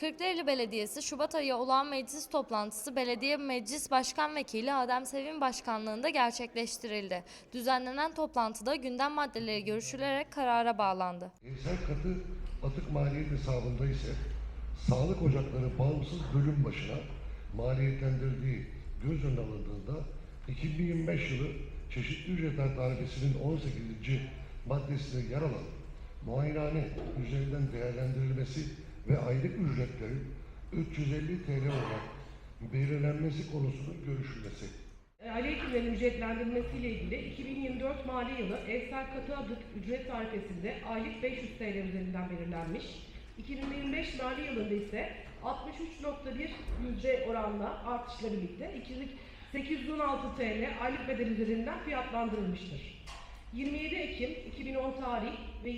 Kırklareli Belediyesi Şubat ayı olağan meclis toplantısı Belediye Meclis Başkan Vekili Adem Sevim Başkanlığında gerçekleştirildi. Düzenlenen toplantıda gündem maddeleri görüşülerek karara bağlandı. Evsel katı atık maliyet hesabında ise sağlık ocakları bağımsız bölüm başına maliyetlendirdiği göz önüne alındığında 2025 yılı çeşitli ücretler tarifesinin 18. maddesinde yer alan muayenehane üzerinden değerlendirilmesi ve aylık ücretlerin 350 TL olarak belirlenmesi konusunun görüşülmesi. Aile hekimlerinin ücretlendirilmesiyle ilgili 2024 mali yılı evsel katı adık ücret tarifesinde aylık 500 TL üzerinden belirlenmiş. 2025 mali yılında ise 63.1 yüzde oranla artışla birlikte 816 TL aylık bedel üzerinden fiyatlandırılmıştır. 27 Ekim 2010 tarih ve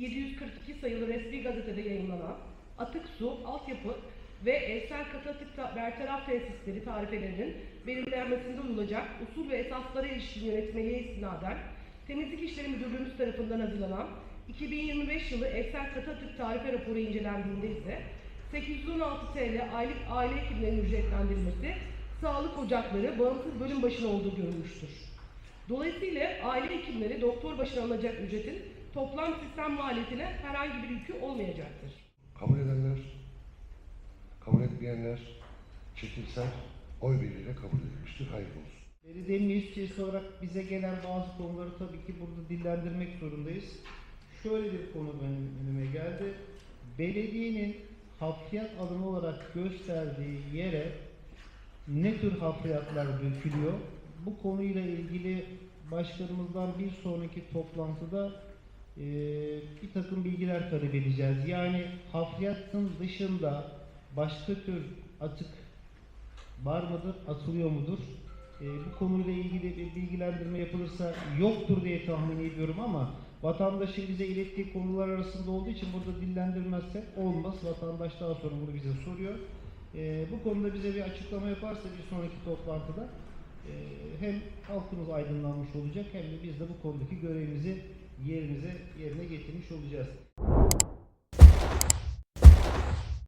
27.742 sayılı resmi gazetede yayınlanan atık su, altyapı ve evsel katı bertaraf tesisleri tarifelerinin belirlenmesinde uyulacak usul ve esaslara ilişkin yönetmeliğe istinaden Temizlik İşleri Müdürlüğümüz tarafından hazırlanan 2025 yılı evsel katı atık tarife raporu incelendiğinde ise 816 TL aylık aile hekimlerinin ücretlendirilmesi sağlık ocakları bağımsız bölüm başına olduğu görülmüştür. Dolayısıyla aile hekimleri doktor başına alınacak ücretin toplam sistem maliyetine herhangi bir yükü olmayacaktır. Kabul edenler, kabul etmeyenler çekilsel oy birliğiyle kabul edilmiştir. Hayırlı olsun. Belediyenin meclis üyesi olarak bize gelen bazı konuları tabii ki burada dillendirmek zorundayız. Şöyle bir konu benim önüme geldi. Belediyenin hafriyat alanı olarak gösterdiği yere ne tür hafriyatlar dökülüyor? Bu konuyla ilgili başkanımızdan bir sonraki toplantıda eee, bir takım bilgiler talep edeceğiz. Yani hafriyatın dışında başka tür atık var mıdır, atılıyor mudur? Ee, bu konuyla ilgili bir bilgilendirme yapılırsa yoktur diye tahmin ediyorum ama vatandaşın bize ilettiği konular arasında olduğu için burada dillendirmezsek olmaz. Vatandaş daha sonra bunu bize soruyor. Ee, bu konuda bize bir açıklama yaparsa bir sonraki toplantıda e, hem halkımız aydınlanmış olacak hem de biz de bu konudaki görevimizi yerimize yerine getirmiş olacağız.